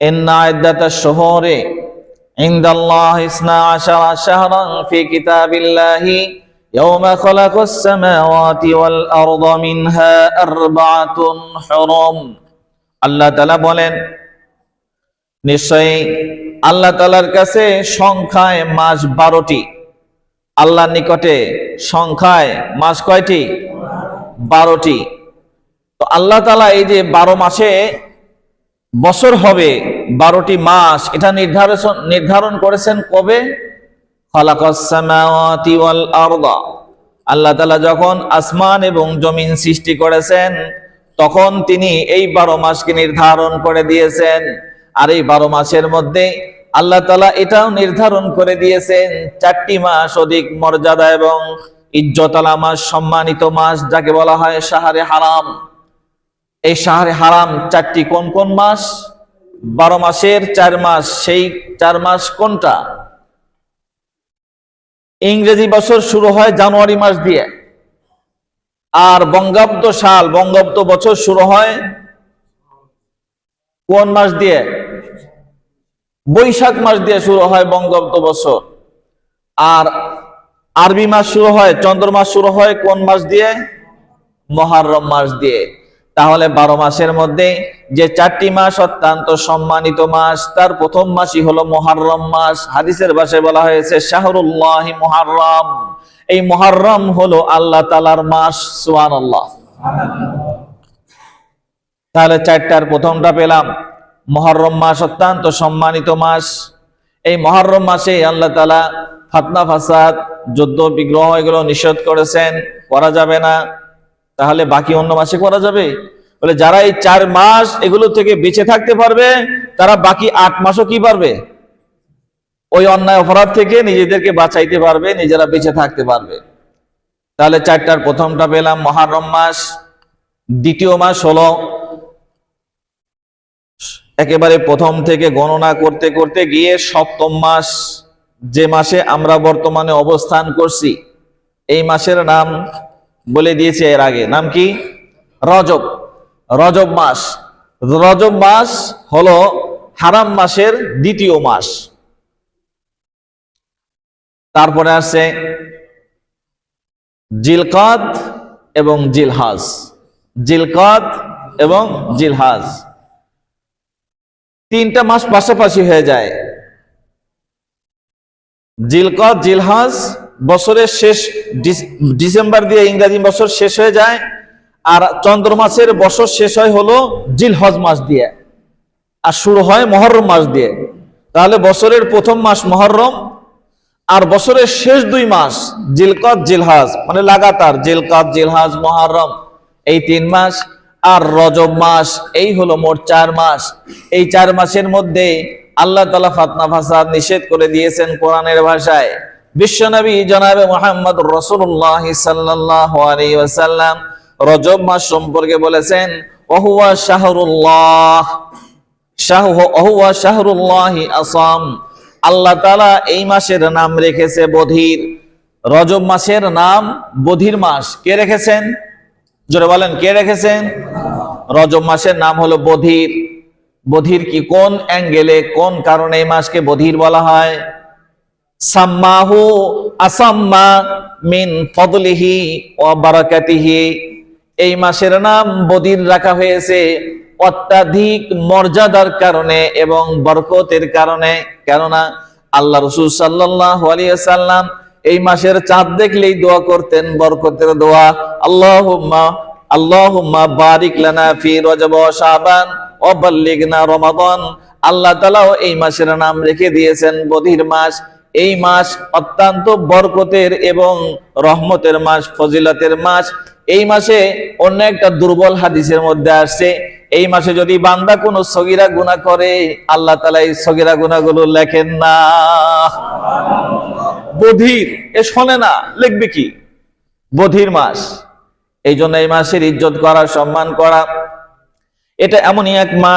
إن عدة الشهور عند الله اثنا عشر شهرا في كتاب الله يوم خلق السماوات والأرض منها أربعة حرم আল্লাহ তালা বলেন নিশ্চয়ই আল্লাহ তালার কাছে সংখ্যায় মাস বারোটি আল্লাহর নিকটে সংখ্যায় মাস কয়টি বারোটি তো আল্লাহ তালা এই যে বারো মাসে বছর হবে বারোটি মাস। এটা নির্ধারণ নির্ধারণ করেছেন কবে? আল্লাহ তালা যখন আসমান এবং জমিন সৃষ্টি করেছেন, তখন তিনি এই বারো মাসকে নির্ধারণ করে দিয়েছেন। আর এই বারো মাসের মধ্যে আল্লাহ তালা এটাও নির্ধারণ করে দিয়েছেন, চারটি মাস অধিক মর্যাদা এবং ইজ্জতালা মাস, সম্মানিত মাস, যাকে বলা হয় সাহারে হারাম। এই শাহরে হারাম চারটি কোন কোন মাস? বারো মাসের চার মাস, সেই চার মাস কোনটা? ইংরেজি বছর শুরু হয় জানুয়ারি মাস দিয়ে। আর বঙ্গাব্দ সাল, বঙ্গাব্দ বছর শুরু হয় কোন মাস দিয়ে? বৈশাখ মাস দিয়ে শুরু হয় বঙ্গাব্দ বছর। আর আরবি মাস শুরু হয়, চন্দ্র মাস শুরু হয় কোন মাস দিয়ে? মহারম মাস দিয়ে। তাহলে বারো মাসের মধ্যে যে চারটি মাস অত্যন্ত সম্মানিত মাস, তার প্রথম মাসই হলো মহারম মাস। হাদিসের ভাষায় বলা হয়েছে, শাহরুল্লাহ মহারম এই মহারম হলো আল্লাহ তালার মাস সুয়ান তাহলে চারটার প্রথমটা পেলাম মহরম মাস অত্যন্ত সম্মানিত মাস। এই মহরম মাসে আল্লাহ তালা ফাতনা ফাসাদ যুদ্ধ বিগ্রহ এগুলো নিষেধ করেছেন, করা যাবে না। তাহলে বাকি অন্য মাসে করা যাবে? বলে যারা এই চার মাস এগুলো থেকে বেঁচে থাকতে পারবে, তারা বাকি আট মাসও কি পারবে? ওই অন্যায় অপরাধ থেকে নিজেদেরকে বাঁচাইতে পারবে, নিজেরা বেঁচে থাকতে পারবে। তাহলে চারটার প্রথমটা পেলাম, মহারম মাস। দ্বিতীয় মাস হলো একেবারে প্রথম থেকে গণনা করতে করতে গিয়ে সপ্তম মাস। যে মাসে আমরা বর্তমানে অবস্থান করছি, এই মাসের নাম বলে দিয়েছে এর আগে। নাম কি? রজব। রজব মাস। রজব মাস হলো হারাম মাসের দ্বিতীয় মাস। তারপরে আসছে জিলকাত এবং জিলহাজ। জিলকাত এবং জিলহাজ। তিনটা মাস পাশাপাশি হয়ে যায়। জিলকত জিলহাজ বছরের শেষ ডিসেম্বর দিয়ে ইংরাজি বছর শেষ হয়ে যায়, আর চন্দ্র মাসের বছর শেষ হয় হলো জিলহজ মাস দিয়ে, আর শুরু হয় মহরম মাস দিয়ে। তাহলে বছরের প্রথম মাস মহরম, আর বছরের শেষ দুই মাস জিলকত জিলহাজ মানে লাগাতার জিলকত জিলহাজ, মহরম, এই তিন মাস। আর রজব মাস, এই হলো মোট চার মাস। এই চার মাসের মধ্যে আল্লাহ তালা ফাতনা ফাসাদ নিষেধ করে দিয়েছেন কোরআনের ভাষায়। বিশ্বনবী জনাবে মোহাম্মদ রসুল্লাহ সাল্লাহ রজব মাস সম্পর্কে বলেছেন, ওহুয়া শাহরুল্লাহ। শাহ আল্লাহ তালা এই মাসের নাম রেখেছে বধির। রজব মাসের নাম বধির মাস। কে রেখেছেন? জোরে বলেন, কে রেখেছেন? রজব মাসের নাম হলো বধির। বধির কি কোন অ্যাঙ্গেলে কোন কারণে এই মাসকে বধির বলা হয়? সাম্মাহু আসাম্মা মিন ফদলিহি ও বারাকাতিহি। এই মাসের নাম বদির রাখা হয়েছে অত্যাধিক মর্যাদার কারণে এবং বরকতের কারণে। কেননা আল্লাহ রসুল সাল্লাহ সাল্লাম এই মাসের চাঁদ দেখলেই দোয়া করতেন, বরকতের দোয়া, আল্লাহুম্মা আল্লাহুম্মা বারিক লানা ফি রজব শাবান ওয়া বাল্লিগনা রমাদান। আল্লাহ তাআলাও এই মাসের নাম রেখে দিয়েছেন বধির মাস। এই মাস অত্যন্ত বরকতের এবং রহমতের মাস, ফজিলতের মাস। এই মাসে অন্য একটা দুর্বল হাদিসের মধ্যে আসছে, এই মাসে যদি বান্দা কোনো সগিরা গুনাহ করে, আল্লাহ তালা এই সগিরা গুনাহগুলো লেখেন না। বধির, এ শোনে না, লিখবে কি? বধির মাস। এই জন্য এই মাসের ইজ্জত করা, সম্মান করা, এটা এমনই এক মাস